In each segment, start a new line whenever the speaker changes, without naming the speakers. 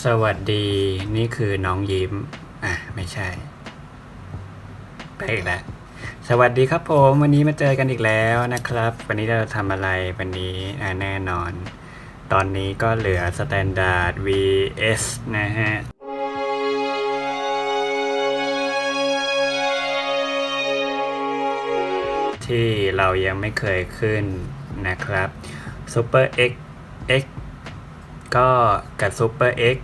สวัสดีนี่คือน้องยิ้ม อะ ไม่ใช่ ไปอีกแล้วสวัสดีครับผม วันนี้มาเจอกันอีกแล้วนะครับ วันนี้เราทำอะไรวันนี้แน่นอน ตอนนี้ก็เหลือ Standard vs นะฮะที่เรายังไม่เคยขึ้นนะครับ Super X X ก็กับ Super X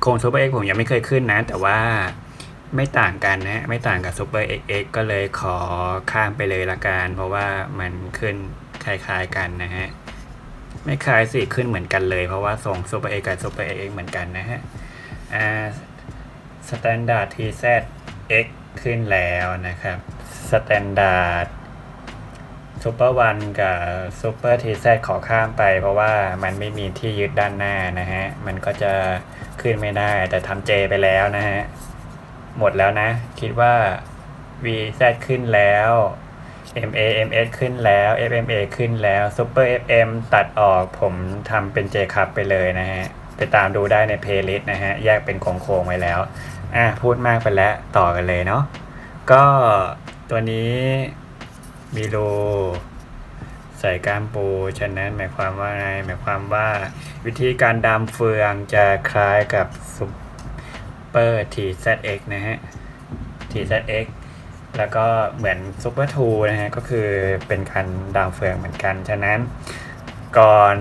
โครง Super X ผมยังไม่เคยขึ้นนะ แต่ว่าไม่ต่างกันนะ ไม่ต่างกับ Super XX ก็เลยขอข้ามไปเลยละกัน เพราะว่ามันขึ้นคล้ายๆกันนะฮะ ไม่คล้ายสิขึ้นเหมือนกันเลย เพราะว่าทรง Super X กับ Super XX เอ็กเหมือนกันนะฮะอ่า Standard TZ X ขึ้นแล้วนะครับ Standard ซูเปอร์วันกับซูเปอร์ทีแซขอข้ามไป เพราะว่ามันไม่มีที่ยึดด้านหน้านะฮะ มันก็จะขึ้นไม่ได้แต่ทำเจไปแล้วนะฮะ หมดแล้วนะ คิดว่า VZ ขึ้นแล้ว MA MS ขึ้นแล้ว FMA ขึ้นแล้ว Super FM ตัดออกผมทำเป็น J คับไปเลยนะฮะ ไปตามดูได้ในเพลย์ลิสต์นะฮะ แยกเป็นโครงๆไว้แล้ว อะ พูดมากไปแล้ว ต่อกันเลยเนาะก็ตัวนี้ มีโล ใส่ก้ามปู ฉะนั้นหมายความว่าไง หมายความว่า วิธีการดามเฟืองจะคล้ายกับซุปเปอร์ทีเซเนะฮะทีเซเแล้วก็เหมือนซุปเปอร์ทูนะฮะ ก็คือเป็นการดามเฟืองเหมือนกัน ฉะนั้นก่อน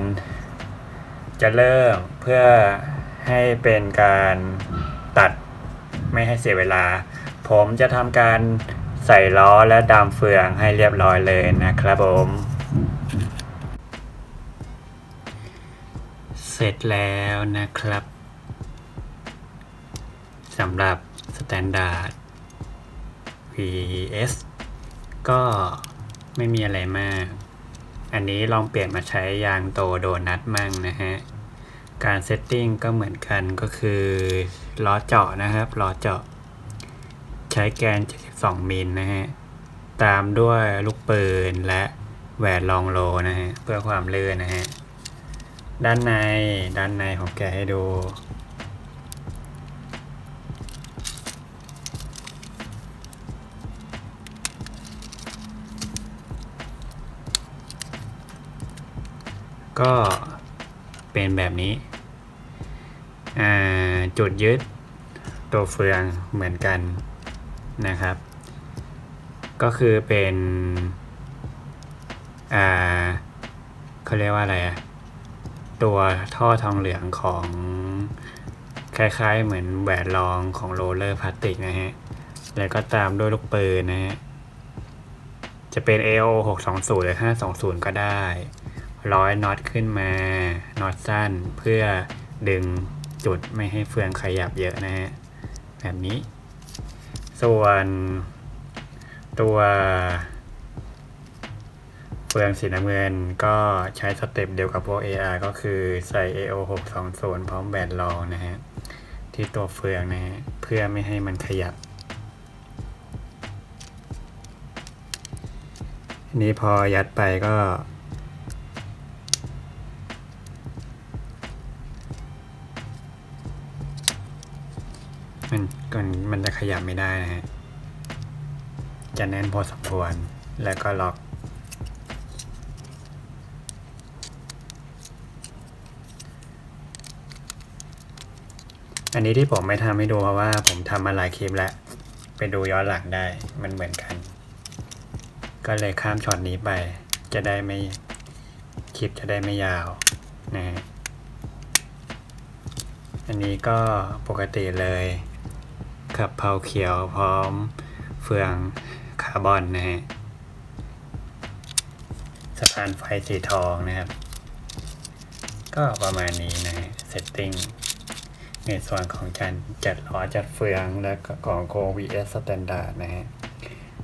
จะเริ่มเพื่อให้เป็นการตัดไม่ให้เสียเวลา ผมจะทำการ ใส่ล้อและดามเฟืองให้เรียบร้อยเลยนะครับผม เสร็จแล้วนะครับสำหรับ Standard VS ก็ไม่มีอะไรมาก อันนี้ลองเปลี่ยนมาใช้ยางโตโดนัทมั่งนะฮะ การเซตติ้งก็เหมือนกันก็คือล้อเจาะนะครับล้อเจาะ ใช้แกน 72 มิลนะฮะ ตามด้วยลูกปืนและแหวนลองโลนะฮะ เพื่อความลื่นนะฮะ ด้านในด้านในผมแกให้ดูก็เป็นแบบนี้อ่าจุดยึดตัวเฟืองเหมือนกัน นะครับ ก็คือเป็นอ่าเขาเรียกว่าอะไรอะตัวท่อทองเหลืองของคล้ายๆ เหมือนแหวนรองของโรลเลอร์พลาสติกนะฮะ แล้วก็ตามด้วยลูกปืนนะฮะ จะเป็น AO 620 หรือ 520 ก็ได้ ร้อยน็อตขึ้นมา น็อตสั้นเพื่อดึงจุดไม่ให้เฟืองขยับเยอะนะฮะ แบบนี้ ส่วนตัวเฟืองสีน้ำเงินก็ใช้สเต็ปเดียวกับพวก AR ก็คือใส่ AO 620พร้อมแบนรองนะฮะ ที่ตัวเฟืองนะฮะ เพื่อไม่ให้มันขยับ นี้พอยัดไปก็ มัน ก่อนมันจะขยับไม่ได้นะฮะ จะแน่นพอสมควร แล้วก็ล็อก อันนี้ที่ผมไม่ทำให้ดูเพราะว่าผมทำมาหลายคลิปแล้ว ไปดูย้อนหลังได้ มันเหมือนกัน ก็เลยข้ามช็อตนี้ไป จะได้ไม่คลิปจะได้ไม่ยาวนะฮะ อันนี้ก็ปกติเลย ขับเผาเขียวพร้อมเฟืองคาร์บอนนะฮะสะพานไฟสีทองนะครับ ก็ประมาณนี้นะฮะเซตติ้งในส่วนของการจัดล้อจัดเฟืองและก็ของโค VS Standard นะฮะ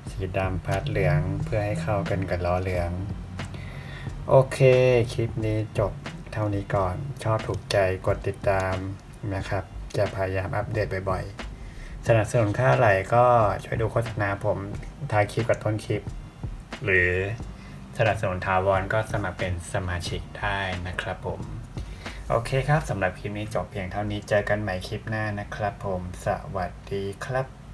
สีดำพัดเหลืองเพื่อให้เข้ากันกับล้อเหลือง โอเค คลิปนี้จบเท่านี้ก่อน ชอบถูกใจกดติดตามนะครับ จะพยายามอัปเดตบ่อยๆ สนับสนุนค่าไหลก็ช่วยดูโฆษณาผมท้ายคลิปกับต้นคลิป หรือสนับสนุนทาวอนก็สมัครเป็นสมาชิกได้นะครับผม โอเคครับสำหรับคลิปนี้จบเพียงเท่านี้เจอกันใหม่คลิปหน้านะครับผมสวัสดีครับ